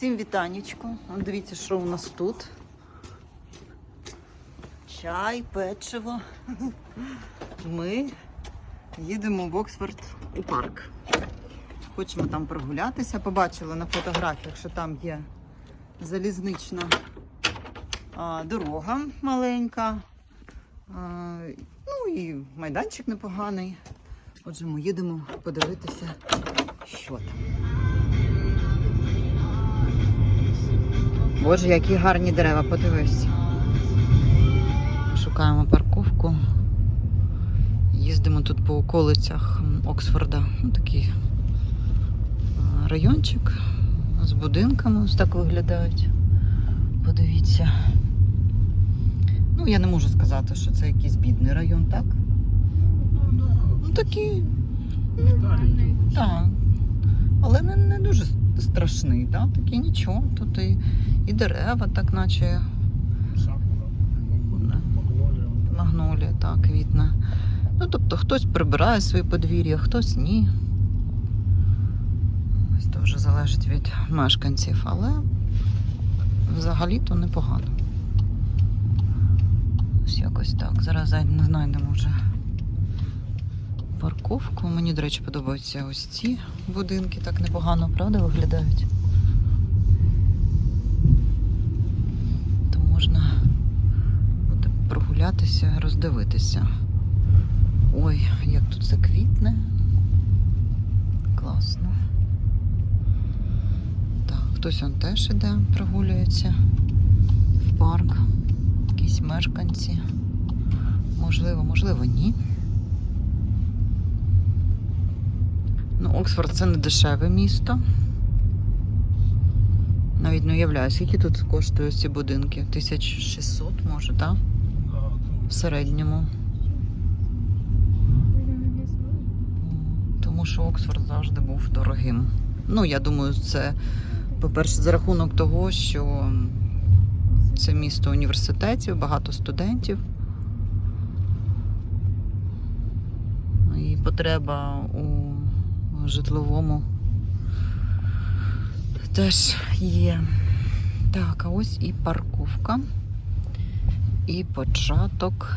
Всім вітанечку. Дивіться, що у нас тут. Чай, печиво. Ми їдемо в Оксфорд у парк. Хочемо там прогулятися. Побачили на фотографіях, що там є залізнична дорога маленька. Ну і майданчик непоганий. Отже, ми їдемо подивитися, що там. Боже, які гарні дерева, подивись. Шукаємо парковку. Їздимо тут по околицях Оксфорда. Такий райончик з будинками ось так виглядають. Подивіться. Ну, я не можу сказати, що це якийсь бідний район, так? Ну, такий, Нормальний. так. Але не, не дуже страшний, так? Такий нічого. Тут і, і дерева, так наче магнолія, так, квітне. Ну, тобто хтось прибирає своє подвір'я, хтось ні. Ось то вже залежить від мешканців, але взагалі-то непогано. Ось якось так. Зараз знайдемо вже парковку. Мені, до речі, подобаються ось ці будинки, так непогано, правда, виглядають. То можна буде прогулятися, роздивитися. Ой, як тут все квітне. Класно. Так, хтось он теж іде, прогулюється в парк. Якісь мешканці. Можливо, можливо, ні. Ну, Оксфорд це не дешеве місто. Навіть не уявляю, скільки тут коштують ці будинки? 1600, може, так? В середньому. Тому що Оксфорд завжди був дорогим. Ну, я думаю, це, по-перше, за рахунок того, що це місто університетів, багато студентів. І потреба у житловому теж є. Так, а ось і парковка, і початок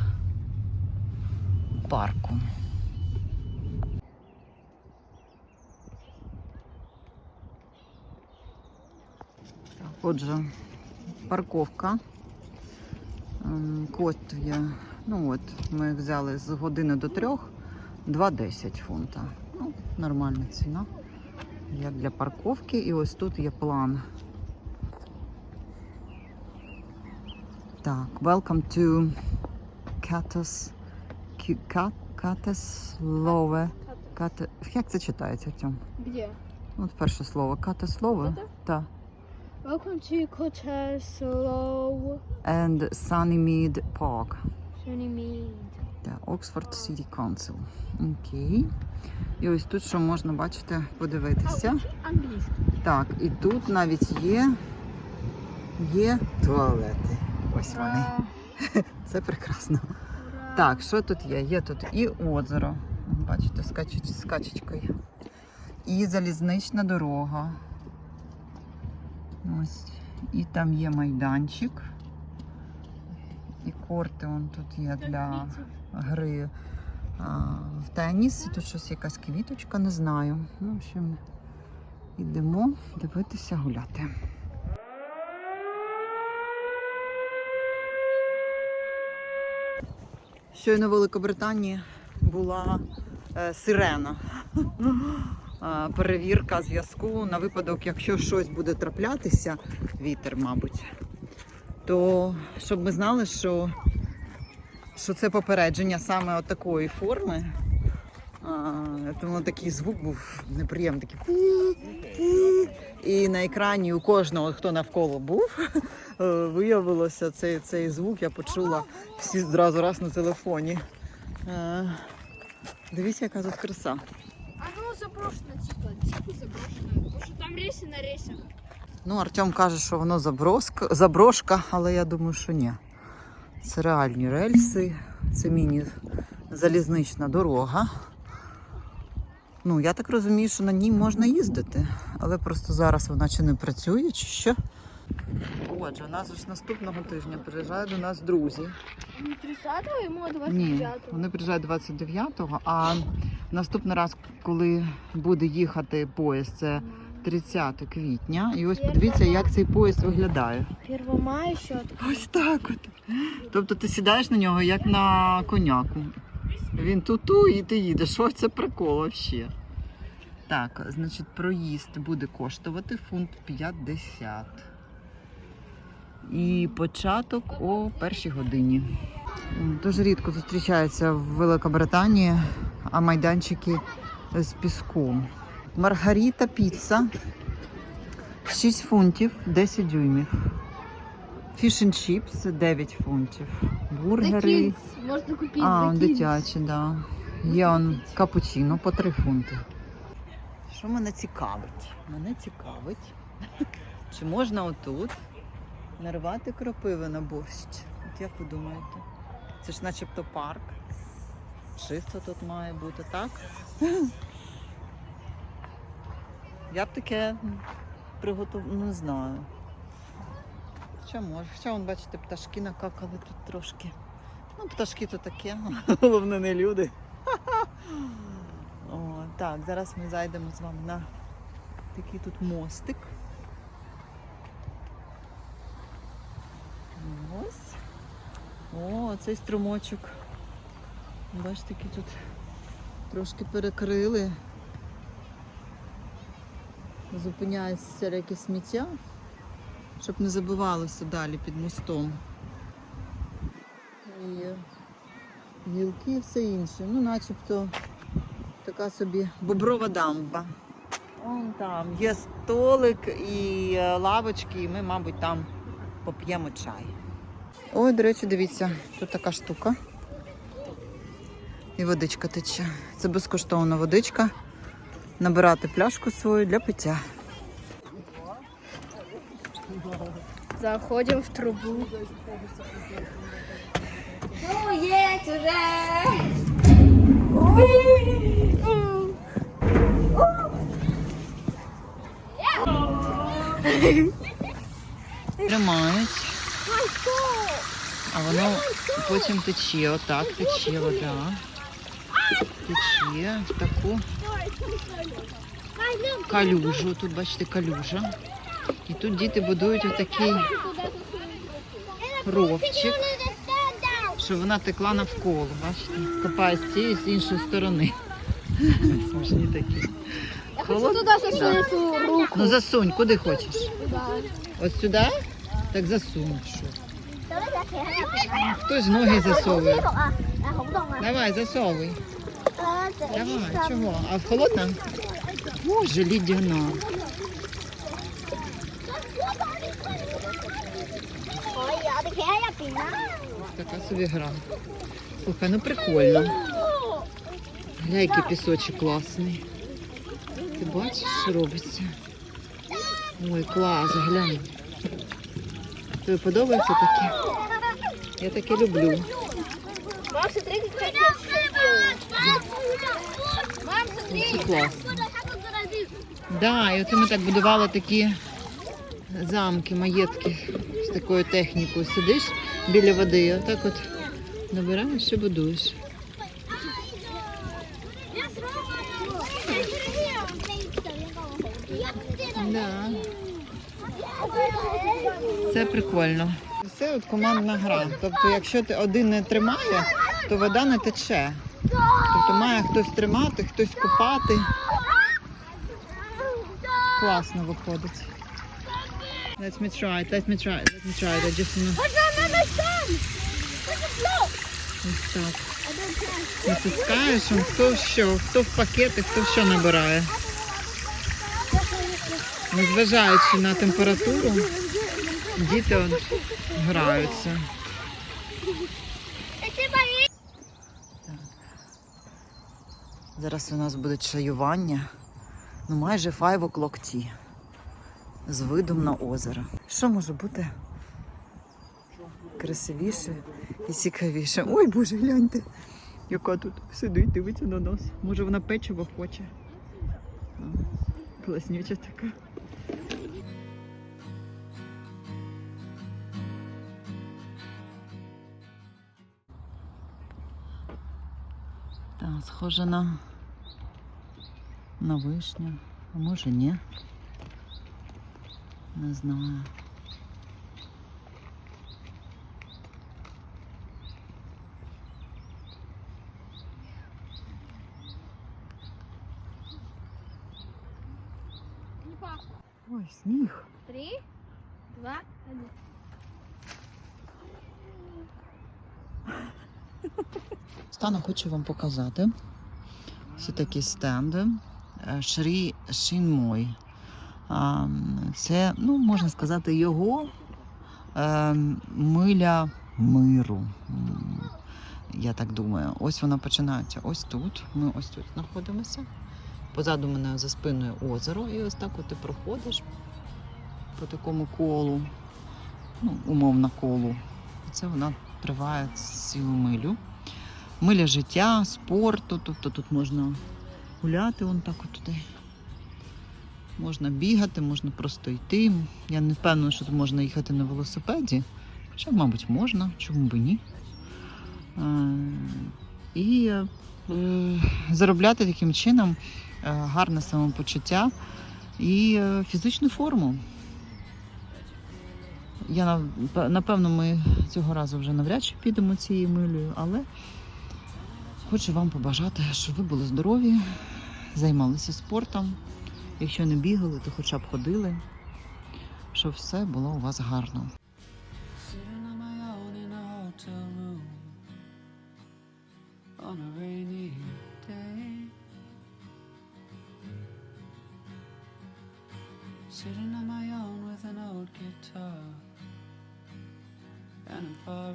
парку. Так, отже, парковка. Ем, Коштує, ну от, ми взяли з години до трьох, 2,10 фунта. Ну, нормальна ціна. Як для парковки. І ось тут є план. Так, welcome to Катас... Кі- Ка- Катаслове. Ката... Як це читається цьому? Где? От перше слово. Катаслове. Это? Так. Welcome to Cottesloe And Sunnymead Park. Sunnymead. Так, Oxford City Council. Окей. І ось тут що можна бачити, подивитися. Так, і тут навіть є, є туалети. Ось вони. Це прекрасно. Так, що тут є? Є тут і озеро. Бачите, з качечкою. І залізнична дорога. Ось. І там є майданчик. І корти он тут є для гри а, в теніс. І тут щось якась квіточка, не знаю. Ну, в общем, йдемо дивитися, гуляти. Щойно в Великобританії була е, сирена. Перевірка зв'язку на випадок, якщо щось буде траплятися, вітер, мабуть, то щоб ми знали, що, що це попередження саме от такої форми. А, тому такий звук був неприємний. Такий. І на екрані у кожного, хто навколо був, е, виявилося цей, цей звук, я почула всі зразу раз на телефоні. Е, Дивіться, яка тут краса. Оно заброшено, типа, типа заброшено. Потому что там рейсы на рейсах. Ну, Артем каже, що воно заброска, заброшка, але я думаю, що ні. Це реальні рельси, це міні-залізнична дорога. Ну, я так розумію, що на ній можна їздити, але просто зараз вона чи не працює, чи що. Отже, у нас ж наступного тижня приїжджають до нас друзі. Не 30-го, йому 29-го. вони приїжджають 29-го, а наступний раз, коли буде їхати поїзд, це 30 квітня. І ось подивіться, як цей поїзд виглядає. 1 мая що Ось так от. Тобто ти сідаєш на нього як на коняку. Він ту-ту і ти їдеш. Ось це прикол взагалі. Так, значить, проїзд буде коштувати фунт 50. І початок о першій годині. Дуже рідко зустрічаються в Великобританії, а майданчики з піском. Маргаріта піца 6 фунтів 10 дюймів. Фіш and чіпс 9 фунтів. Бургери. Можна купити А, дитячі, да. Є он капучино по 3 фунти. Що мене цікавить? Мене цікавить, чи можна отут нарвати кропиви на борщ? От як ви думаєте? Це ж начебто парк. Чисто тут має бути, так? Я б таке приготувала, ну не знаю. Хоча може. Хоча, вон, бачите, пташки накакали тут трошки. Ну, пташки то таке, головне не люди. О, так, зараз ми зайдемо з вами на такий тут мостик. Ось. О, цей струмочок. Бачите, тут трошки перекрили. Зупиняється всяке сміття, щоб не забивалося далі під мостом. І гілки і все інше. Ну, начебто така собі боброва дамба. Вон там є столик і е, лавочки, і ми, мабуть, там поп'ємо чай. Ой, до речі, дивіться, тут така штука. І водичка тече. Це безкоштовна водичка. Набирати пляшку свою для пиття. Заходимо в трубу. Ну, є уже! Тримають, а воно потім тече. Отак тече вода. Тече в таку калюжу. Тут бачите калюжа. І тут діти будують отакий ровчик, щоб вона текла навколо. Бачите? Копає з цієї з іншої сторони. Смішні такі. Туди засунути ту руку. Ну засунь, куди хочеш. От сюди? Так засунь. Що? Хтось ноги засовує. Давай, засовуй. Давай, чого? А холодна? Боже, лідяна. Така собі гра. Слухай, ну прикольно. Гля, який пісочок класний. Ти бачиш, що робиться? Ой, клас, глянь. Тобі подобається таке? Я таке люблю. Смотри. Да, і оце ми так будували такі замки, маєтки з такою технікою. Сидиш біля води, отак от набираєш і будуєш. Да. Це Це от командна гра. Тобто, якщо ти один не тримає, то вода не тече. Тобто має хтось тримати, хтось купати. Класно виходить. Let me try, let me try, let me try. it. I just wanna... Ось так. Натискаєш, хто що, хто в пакети, хто що набирає. Незважаючи на температуру, діти граються. Зараз у нас буде чаювання. Ну, майже 5 o'clock tea. З видом на озеро. Що може бути красивіше і цікавіше? Ой, Боже, гляньте, яка тут сидить, дивиться на нас. Може вона печиво хоче. Класнюча така. Так, схоже на, на вишню. А може ні. Не знаю. Ой, сніг. Три, два, один. Стану хочу вам показати. Ось такі стенди. Е, Шрі Шинмой. А, Це, ну, можна сказати, його е, миля миру. Я так думаю. Ось вона починається ось тут. Ми ось тут знаходимося. Позаду мене за спиною озеро, і ось так от ти проходиш по такому колу, ну, умовно колу. Це вона триває цілу милю миля життя, спорту. Тобто тут можна гуляти, вон так от туди. Можна бігати, можна просто йти. Я не впевнена, що тут можна їхати на велосипеді. Хоча, мабуть, можна, чому б і ні. Е, І е, заробляти таким чином е, гарне самопочуття і фізичну форму. Я напевно, ми цього разу вже навряд чи підемо цією милею, але Хочу вам побажати, щоб ви були здорові, займалися спортом. Якщо не бігали, то хоча б ходили, щоб все було у вас гарно. Sitting on my own with an old guitar, and I'm far